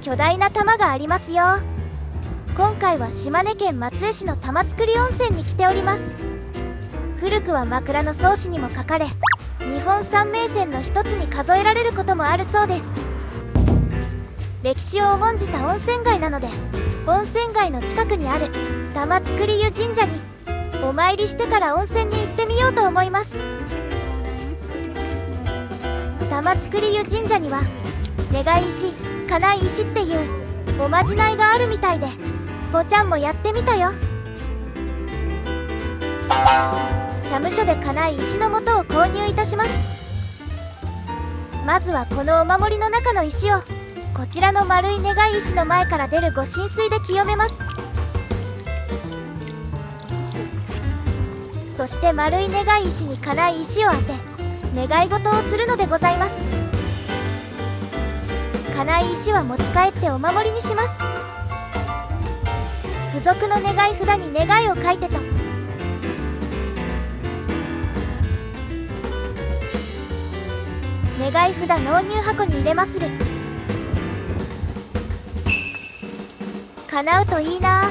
巨大な玉がありますよ。今回は島根県松江市の玉造温泉に来ております。古くは枕草子にも書かれ日本三名泉の一つに数えられることもあるそうです。歴史を重んじた温泉街なので温泉街の近くにある玉造湯神社にお参りしてから温泉に行ってみようと思います。玉造湯神社には願い石叶い石っていうおまじないがあるみたいでぼちゃんもやってみたよ。社務所で叶い石の素を購入いたします。まずはこのお守りの中の石をこちらの丸い願い石の前から出るご神水で清めます。そして丸い願い石に叶い石を当て願い事をするのでございます。叶い石は持ち帰ってお守りにします。付属の願い札に願いを書いてと。願い札納入箱に入れまする。叶うといいな。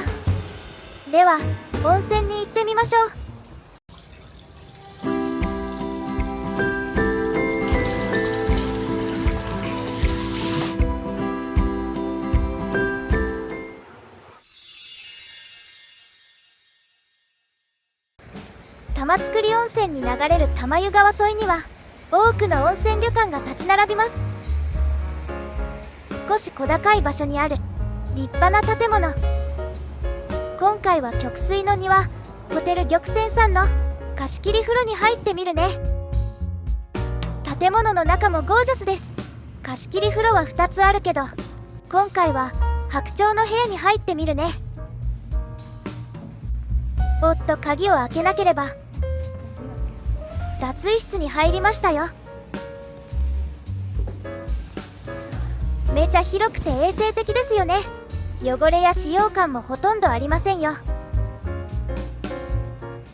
では温泉に行ってみましょう。玉造温泉に流れる玉湯川沿いには多くの温泉旅館が立ち並びます。少し小高い場所にある立派な建物。今回は曲水の庭ホテル玉泉さんの貸し切り風呂に入ってみるね。建物の中もゴージャスです。貸し切り風呂は2つあるけど今回は白鳥の部屋に入ってみるね。おっと鍵を開けなければ。脱衣室に入りましたよ。めちゃ広くて衛生的ですよね。汚れや使用感もほとんどありませんよ。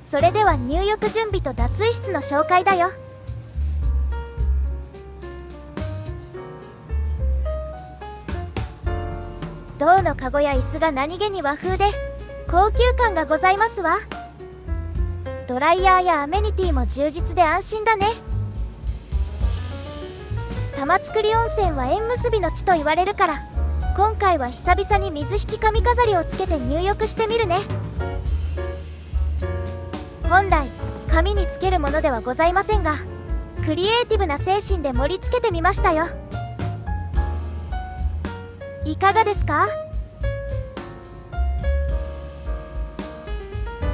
それでは入浴準備と脱衣室の紹介だよ。銅のカゴや椅子が何気に和風で高級感がございますわ。ドライヤーやアメニティも充実で安心だね。玉造温泉は縁結びの地と言われるから今回は久々に水引き髪飾りをつけて入浴してみるね。本来髪につけるものではございませんがクリエイティブな精神で盛り付けてみましたよ。いかがですか？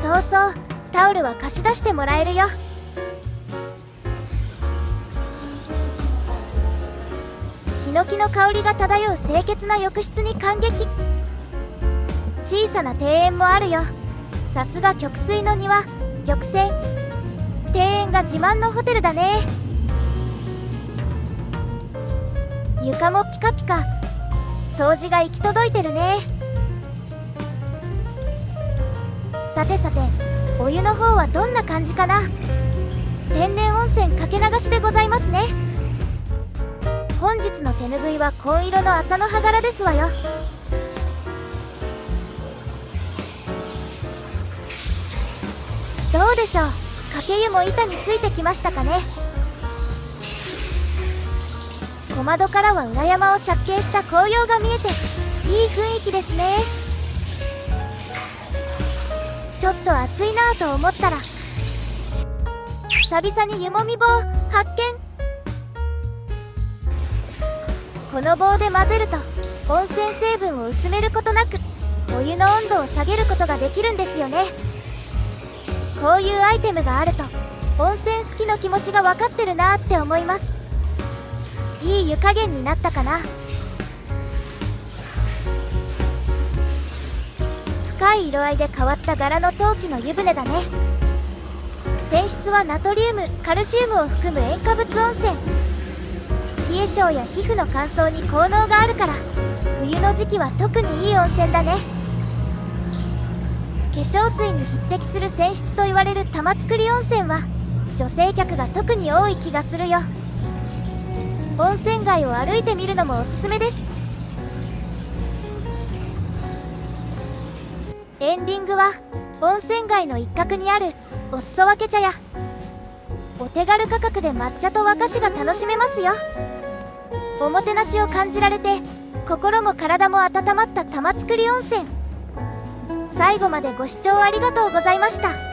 そうそう。タオルは貸し出してもらえるよ。ヒノキの香りが漂う清潔な浴室に感激。小さな庭園もあるよ。さすが曲水の庭。玉泉庭園が自慢のホテルだね。床もピカピカ。掃除が行き届いてるね。さてさてお湯の方はどんな感じかな？天然温泉かけ流しでございますね。本日の手ぬぐいは紺色の麻の葉柄ですわよ。どうでしょう？かけ湯も板についてきましたかね？小窓からは裏山を借景した紅葉が見えていい雰囲気ですね。ちょっと暑いなぁと思ったら久々に湯もみ棒発見。この棒で混ぜると温泉成分を薄めることなくお湯の温度を下げることができるんですよね。こういうアイテムがあると温泉好きの気持ちが分かってるなって思います。いい湯加減になったかな。深い色合いで変わった柄の陶器の湯船だね。泉質はナトリウムカルシウムを含む塩化物温泉。冷え性や皮膚の乾燥に効能があるから冬の時期は特にいい温泉だね。化粧水に匹敵する泉質と言われる玉造温泉は女性客が特に多い気がするよ。温泉街を歩いてみるのもおすすめです。エンディングは温泉街の一角にあるおすそ分け茶屋。お手軽価格で抹茶と和菓子が楽しめますよ。おもてなしを感じられて心も体も温まった玉造温泉。最後までご視聴ありがとうございました。